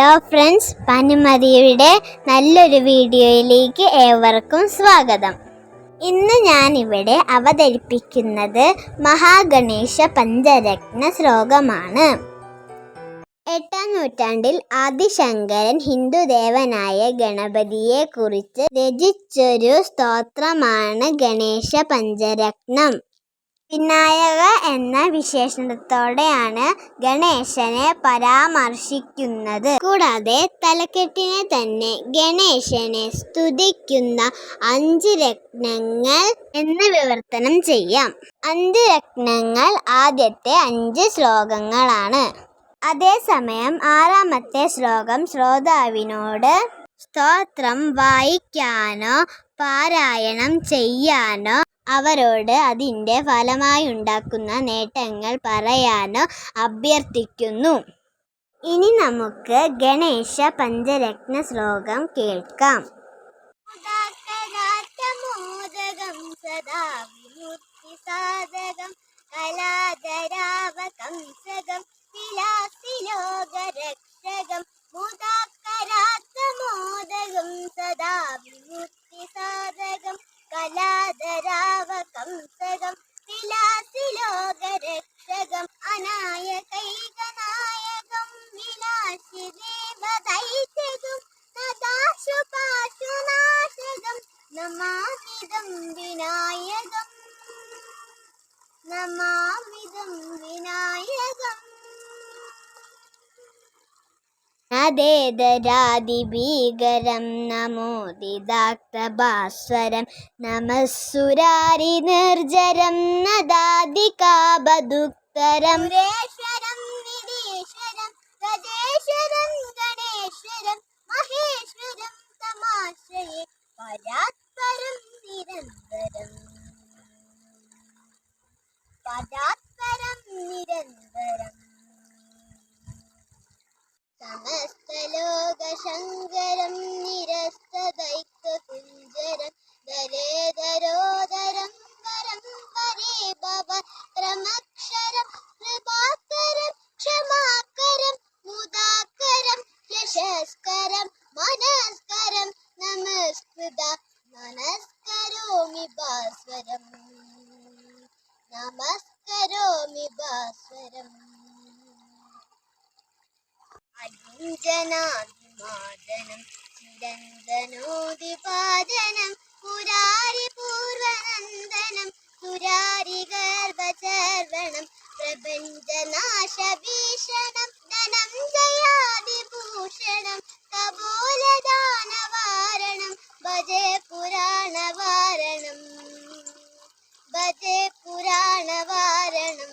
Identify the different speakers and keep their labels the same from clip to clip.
Speaker 1: Hello friends പനിമതിയുടെ നല്ലൊരു വീഡിയോയിലേക്ക് ഏവർക്കും സ്വാഗതം. ഇന്ന് ഞാനിവിടെ അവതരിപ്പിക്കുന്നത് മഹാഗണേശ പഞ്ചരത്ന ശ്ലോകമാണ്. എട്ടാം നൂറ്റാണ്ടിൽ ആദിശങ്കരൻ ഹിന്ദുദേവനായ ഗണപതിയെക്കുറിച്ച് രചിച്ചൊരു സ്തോത്രമാണ് ഗണേശ പഞ്ചരത്നം. വിനായക എന്ന വിശേഷണത്തോടെയാണ് ഗണേശനെ പരാമർശിക്കുന്നത്. കൂടാതെ തലക്കെട്ടിനെ തന്നെ ഗണേശനെ സ്തുതിക്കുന്ന അഞ്ച് രത്നങ്ങൾ എന്ന് വിവർത്തനം ചെയ്യാം. അഞ്ച് രത്നങ്ങൾ ആദ്യത്തെ അഞ്ച് ശ്ലോകങ്ങളാണ്. അതേസമയം ആറാമത്തെ ശ്ലോകം ശ്രോതാവിനോട് സ്തോത്രം വായിക്കാനോ പാരായണം ചെയ്യാനോ അവരോട് അതിന്റെ ഫലമായുണ്ടാക്കുന്ന നേട്ടങ്ങൾ പറയാനോ അഭ്യർത്ഥിക്കുന്നു. ഇനി നമുക്ക് ഗണേശ പഞ്ചരത്ന ശ്ലോകം കേൾക്കാം. കലാധരാവകം സകം വിലാസിലോകരക്ഷകം അനായകൈകനായകം വിലാസി ദേവദൈത്യകം സദാശുപാശുനാശകം നമാമിതം വിനായകം നമാമിതം നദേതരാതിഭീകരം നമോദിതാക്തഭാസ്വരം നമസ്സുരാരി നിർജരം നദാദികാബദുക്തരം ഗജേശ്വരം ഗണേശ്വരം മഹേശ്വരം തമാശ്രയെ പരാത്പരം നമസ്കരോമി ഭാസ്വരം. നമസ്കരോമി ഭാസ്വരം. അഞ്ജനാദിമാദനം ചിരന്തനോദിപാദനം പുരാരി കാലത്തെ പുരാണവാരണം.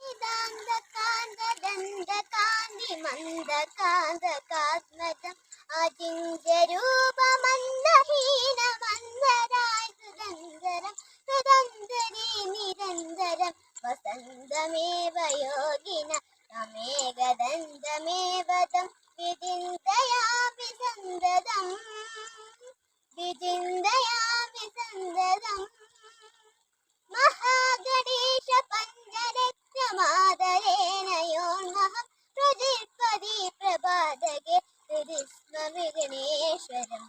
Speaker 1: നിതാന്ത കാന്ത ദന്ത കാന്തി മന്ദ കാന്ത കാത്മജം അജിഞ്ച രൂപ മന്ദരായ സുതന്ത്രം സ്വതന്ത്രേ നിരന്തരം വസന്തമേ വിഘ്നേശ്വരം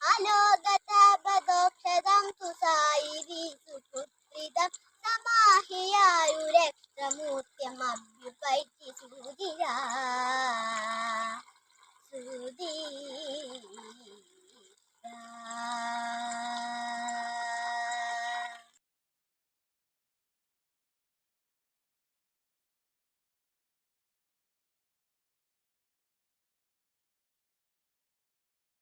Speaker 1: അലോകതാപദോക്ഷതം തുസായി സുഹൃത്രിതം സമാഹിയായു രക്തമൂർത്തം അഭ്യുപൈറ്റി സൂതിരാ സൂതി